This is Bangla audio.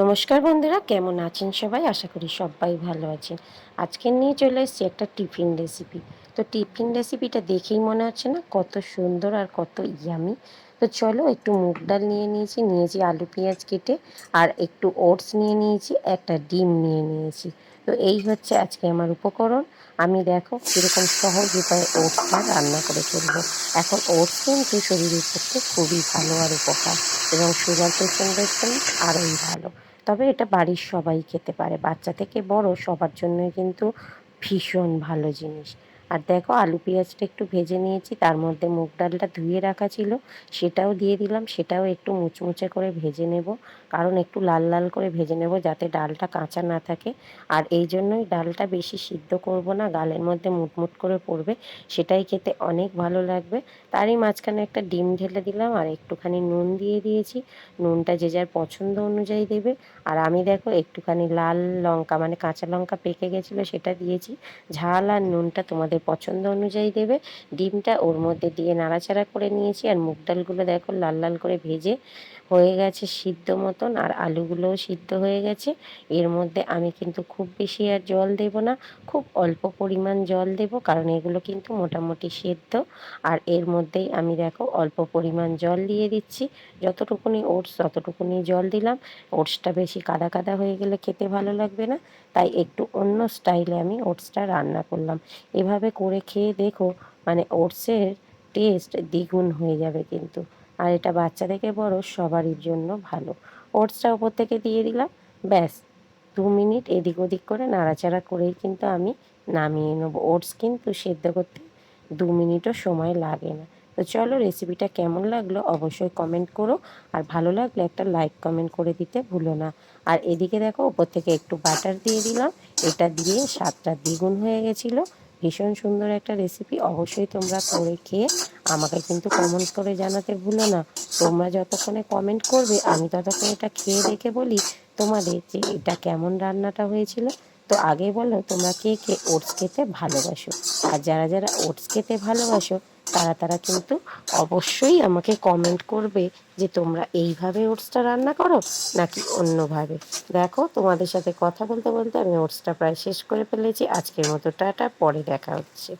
নমস্কার বন্ধুরা, কেমন আছেন সবাই? আশা করি সবাই ভালো আছেন। আজকে নিয়ে চলে এসেছি একটা টিফিন রেসিপি তো টিফিন রেসিপিটা দেখেই মনে হচ্ছে না কত সুন্দর আর কত ইয়ামি তো চলো একটু মুগ ডাল নিয়ে নিয়েছি নিয়েছি আলু পেঁয়াজ কেটে, আর একটু ওটস নিয়ে নিয়েছি, একটা ডিম নিয়ে নিয়েছি। তো এই হচ্ছে আজকে আমার উপকরণ। আমি দেখো কীরকম সহজ উপায়ে ওটসটা রান্না করে চলবো। এখন ওটস কিন্তু শরীরের পক্ষে খুবই ভালো আর উপকার এবং সুগার পেশেন্টদের জন্য আরোই ভালো। তবে এটা বাড়ির সবাই খেতে পারে, বাচ্চা থেকে বড় সবার জন্যই কিন্তু ভীষণ ভালো জিনিস। আর দেখো আলু পেঁয়াজটা একটু ভেজে নিয়েছি, তার মধ্যে মুগ ডালটা ধুয়ে রাখা ছিল, সেটাও দিয়ে দিলাম, সেটাও একটু মুচমুচে করে ভেজে নেব, কারণ একটু লাল লাল করে ভেজে নেব যাতে ডালটা কাঁচা না থাকে, আর এই জন্যই ডালটা বেশি সিদ্ধ করব না গালের মধ্যে মুটমুট করে পড়বে, সেটাই খেতে অনেক ভালো লাগবে, তারই মাঝখানে একটা ডিম ঢেলে দিলাম, আর একটুখানি নুন দিয়ে দিয়েছি, নুনটা যে যার পছন্দ অনুযায়ী দেবে, আর আমি দেখো একটুখানি লাল লঙ্কা মানে কাঁচা লঙ্কা পেকে গেছিল সেটা দিয়েছি, ঝাল আর নুনটা তোমাদের পছন্দ অনুযায়ী দেবে। ডিমটা ওর মধ্যে দিয়ে নাড়াচাড়া করে নিয়েছি আর মুগ ডালগুলো দেখো লাল লাল করে ভেজে হয়ে গেছে সিদ্ধ মতন আর আলুগুলোও সিদ্ধ হয়ে গেছে। এর মধ্যে আমি কিন্তু খুব বেশি আর জল দেব না, খুব অল্প পরিমাণ জল দেব কারণ এগুলো কিন্তু মোটামুটি সেদ্ধ। আর এর মধ্যেই আমি দেখো অল্প পরিমাণ জল দিয়ে দিচ্ছি। যতটুকুনি ওটস ততটুকুনি জল দিলাম। ওটসটা বেশি কাদা কাদা হয়ে গেলে খেতে ভালো লাগবে না, তাই একটু অন্য স্টাইলে আমি ওটসটা রান্না করলাম। এভাবে করে খেয়ে দেখো মানে ওটসের টেস্ট দ্বিগুণ হয়ে যাবে কিন্তু। আর এটা বাচ্চা থেকে বড় সবারই জন্য ভালো। ওটসটা ওপর থেকে দিয়ে দিলাম, ব্যাস। দু মিনিট এদিক ওদিক করে নাড়াচাড়া করেই কিন্তু আমি নামিয়ে নেব। ওটস কিন্তু সেদ্ধ করতে দু মিনিটও সময় লাগে না। তো চলো রেসিপিটা কেমন লাগল অবশ্যই কমেন্ট করো। আর ভালো লাগলে একটা লাইক কমেন্ট করে দিতে ভুলো না। আর এদিকে দেখো ওপর থেকে একটু বাটার দিয়ে দিলাম। এটা দিয়ে স্বাদটা দ্বিগুণ হয়ে গেছিল। ভীষণ সুন্দর একটা রেসিপি অবশ্যই তোমরা করে খেয়ে আমাকে কিন্তু কমেন্ট করে জানাতে ভুলো না। তোমরা যতক্ষণে কমেন্ট করবে, আমি ততক্ষণ এটা খেয়ে দেখে বলি তোমাদের যে এটা কেমন রান্নাটা হয়েছিল। তো আগে বলো তোমরা কে কে ওটস খেতে ভালোবাসো। আর যারা যারা ওটস খেতে ভালোবাসো তারা তারা কিন্তু অবশ্যই আমাকে কমেন্ট করবে যে তোমরা এইভাবে ওটসটা রান্না করো নাকি অন্যভাবে। দেখো, তোমাদের সাথে কথা বলতে বলতে আমি ওটসটা প্রায় শেষ করে ফেলেছি। আজকের মতো টাটা, পরে দেখা হচ্ছে।